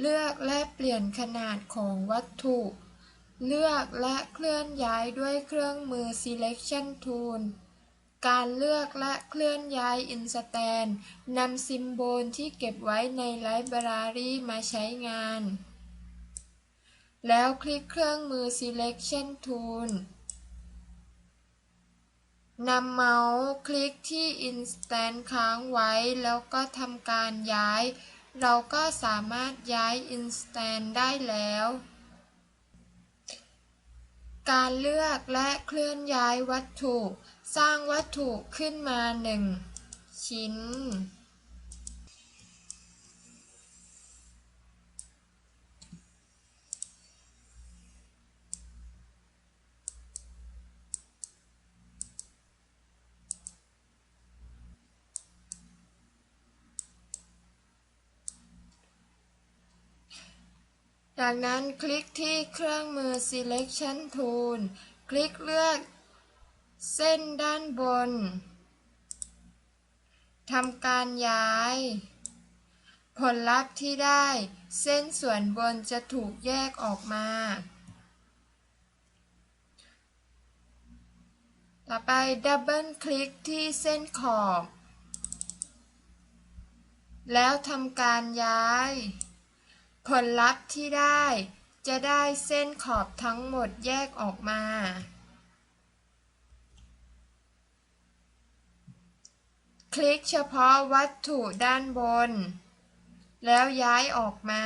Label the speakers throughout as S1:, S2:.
S1: เลือกและเปลี่ยนขนาดของวัตถุ เลือกและเคลื่อนย้ายด้วยเครื่องมือ selection tool การเลือกและเคลื่อนย้าย Instance นำซิมโบลที่เก็บไว้ในไลบรารีมาใช้งาน แล้วคลิกเครื่องมือ selection tool นำเมาส์คลิกที่ Instance ค้างไว้ แล้วก็ทำการย้าย เราก็สามารถย้าย Instance ได้แล้ว การเลือกและเคลื่อนย้ายวัตถุ สร้างวัตถุขึ้นมาหนึ่งชิ้น จากนั้นคลิกที่เครื่องมือ selection tool คลิกเลือกเส้นด้านบน ทำการย้าย ผลลัพธ์ที่ได้ เส้นส่วนบนจะถูกแยกออกมา ต่อไปดับเบิลคลิกที่เส้นขอบ แล้วทำการย้าย ผลลัพธ์ที่ได้ จะได้เส้นขอบทั้งหมดแยกออกมา คลิกเฉพาะวัตถุด้านบน แล้วย้ายออกมา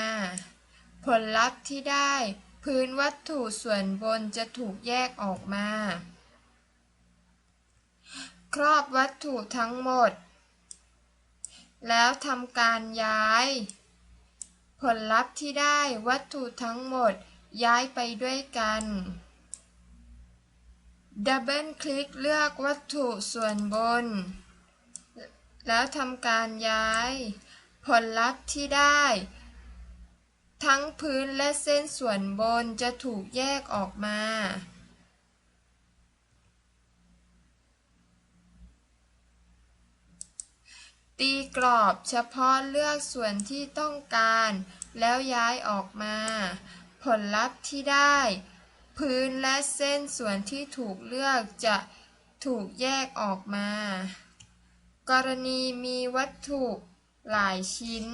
S1: ผลลัพธ์ที่ได้ พื้นวัตถุส่วนบนจะถูกแยกออกมา ครอบวัตถุทั้งหมด แล้วทำการย้าย ผลลัพธ์ที่ได้วัตถุทั้งหมดย้ายไปด้วยกัน ดับเบิลคลิกเลือกวัตถุส่วนบน แล้วทำการย้าย ผลลัพธ์ที่ได้ ทั้งพื้นและเส้นส่วนบนจะถูกแยกออกมา ตีกรอบเฉพาะเลือกส่วนที่ต้องการ แล้วย้ายออกมา ผลลัพธ์ที่ได้ พื้นและเส้นส่วนที่ถูกเลือกจะถูกแยกออกมา กรณีมีวัตถุหลายชิ้น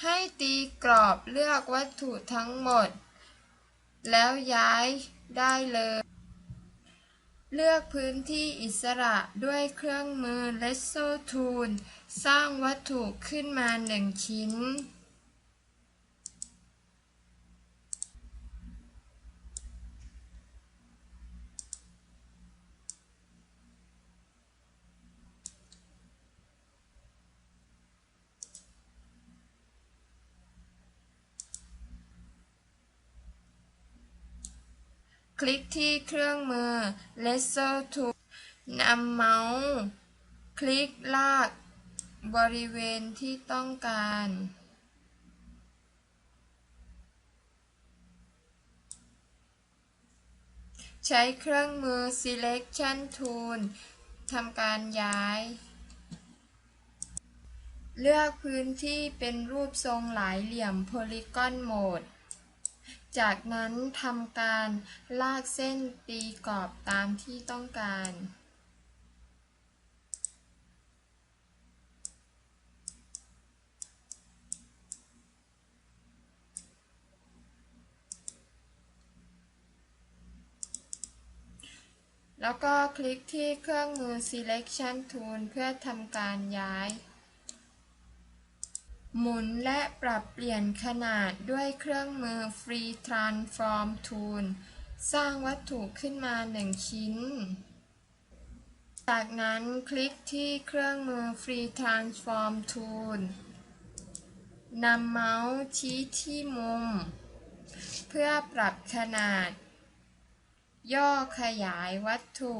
S1: ให้ตีกรอบเลือกวัตถุทั้งหมด แล้วย้ายได้เลย เลือกพื้นที่อิสระด้วยเครื่องมือเลสโซทูล สร้างวัตถุขึ้นมาหนึ่งชิ้น คลิกที่เครื่องมือ Lasso Tool นำเมาส์ คลิกลาก บริเวณที่ต้องการ ใช้เครื่องมือ Selection Tool ทำการย้าย เลือกพื้นที่เป็นรูปทรงหลายเหลี่ยม Polygon Mode จากนั้นทำการลากเส้นตีกรอบตามที่ต้องการ แล้วก็คลิกที่เครื่องมือ selection tool เพื่อทำการย้าย หมุนและปรับเปลี่ยนขนาดด้วยเครื่องมือ Free Transform Tool สร้างวัตถุขึ้นมาหนึ่งชิ้น จากนั้นคลิกที่เครื่องมือ Free Transform Tool นำเมาส์ชี้ที่มุม เพื่อปรับขนาด ย่อขยายวัตถุ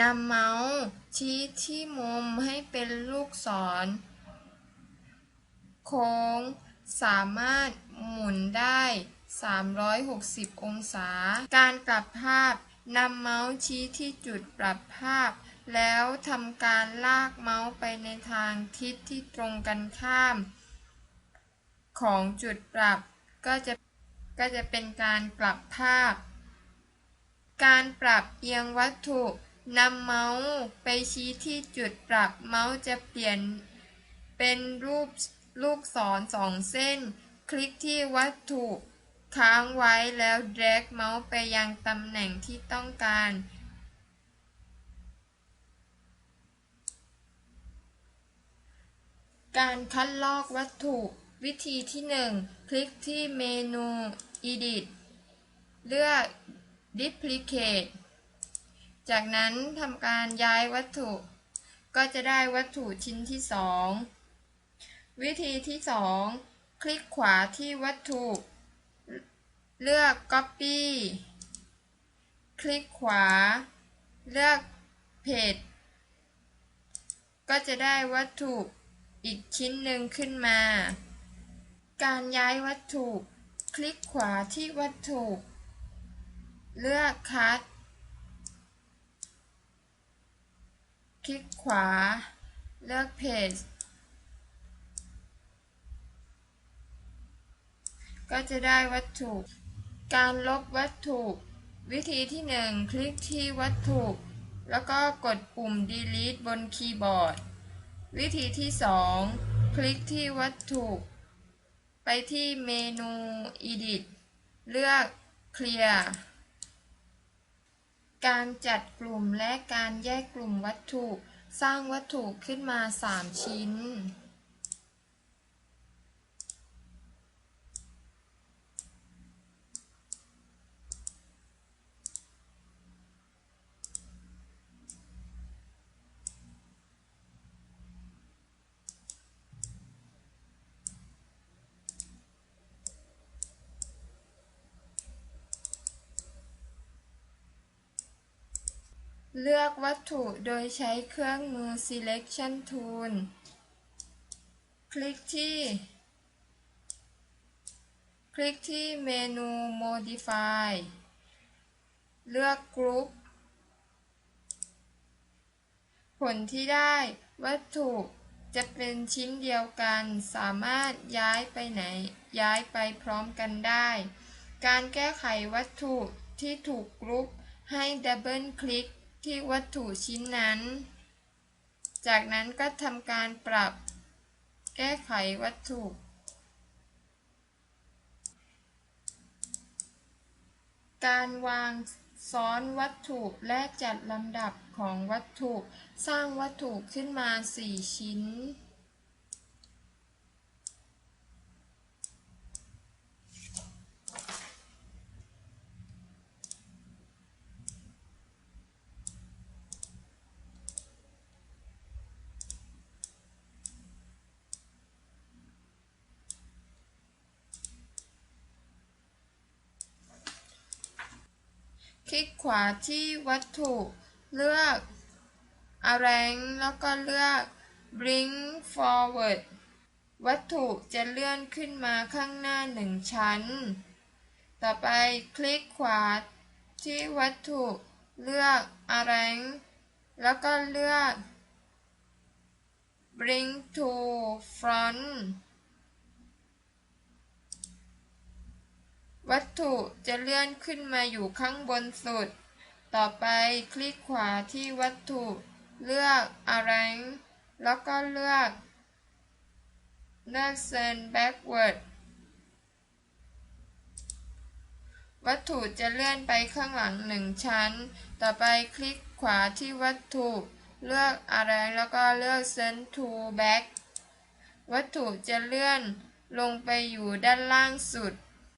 S1: นำเมาส์ชี้ที่มุมให้เป็นลูกศร โค้ง สามารถหมุนได้ 360 องศา การกลับภาพนำเมาส์ชี้ที่จุดปรับภาพ แล้วทำการลากเมาส์ไปในทางทิศที่ตรงกันข้าม ของจุดปรับก็จะก็จะเป็นการกลับภาพ การปรับเอียงวัตถุ นำเมาส์ไปชี้ที่จุดปรับเมาส์จะเปลี่ยนเป็นรูปลูกศรสองเส้น คลิกที่วัตถุค้างไว้แล้ว drag เมาส์ไปยังตำแหน่งที่ต้องการ การคัดลอกวัตถุวิธีที่ 1 คลิกที่เมนู Edit เลือก Duplicate จากนั้นทำการย้ายวัตถุ ก็จะได้วัตถุชิ้นที่ 2 วิธีที่ 2 คลิกขวาที่วัตถุ เลือก Copy คลิกขวา เลือก Paste ก็จะได้วัตถุอีกชิ้นหนึ่งขึ้นมา การย้ายวัตถุ คลิกขวาที่วัตถุ เลือก Cut คลิกขวา เลือก Paste ก็จะได้วัตถุ การลบวัตถุ วิธีที่ 1 คลิกที่วัตถุ แล้วก็กดปุ่ม delete บนคีย์บอร์ด วิธีที่ 2 คลิกที่วัตถุ ไปที่เมนู edit เลือก clear การจัดกลุ่มและการแยกกลุ่มวัตถุ สร้างวัตถุขึ้นมา 3 ชิ้น เลือกวัตถุโดยใช้เครื่องมือ selection tool คลิกที่ คลิกที่เมนู modify เลือก group ผลที่ได้วัตถุจะเป็นชิ้นเดียวกัน สามารถย้ายไปไหน ย้ายไปพร้อมกันได้ การแก้ไขวัตถุที่ถูกกรุ๊ปให้ดับเบิลคลิก ที่วัตถุชิ้นนั้น จากนั้นก็ทำการปรับแก้ไขวัตถุการวางซ้อนวัตถุและจัดลำดับของวัตถุ สร้างวัตถุขึ้นมา 4 ชิ้น คลิกขวาที่วัตถุเลือก Arrange แล้วก็เลือก Bring Forward วัตถุจะเลื่อนขึ้นมาข้างหน้าหนึ่งชั้น ต่อไปคลิกขวาที่วัตถุเลือก Arrange แล้วก็เลือก Bring to Front วัตถุจะเลื่อนขึ้นมาอยู่ข้างบนสุด ต่อไปคลิกขวาที่วัตถุ เลือก Arrange แล้วก็เลือก เลือก Send Backward วัตถุจะเลื่อนไปข้างหลังหนึ่งชั้น ต่อไปคลิกขวาที่วัตถุ เลือก Arrange แล้วก็เลือก Send to Back วัตถุจะเลื่อนลงไปอยู่ด้านล่างสุด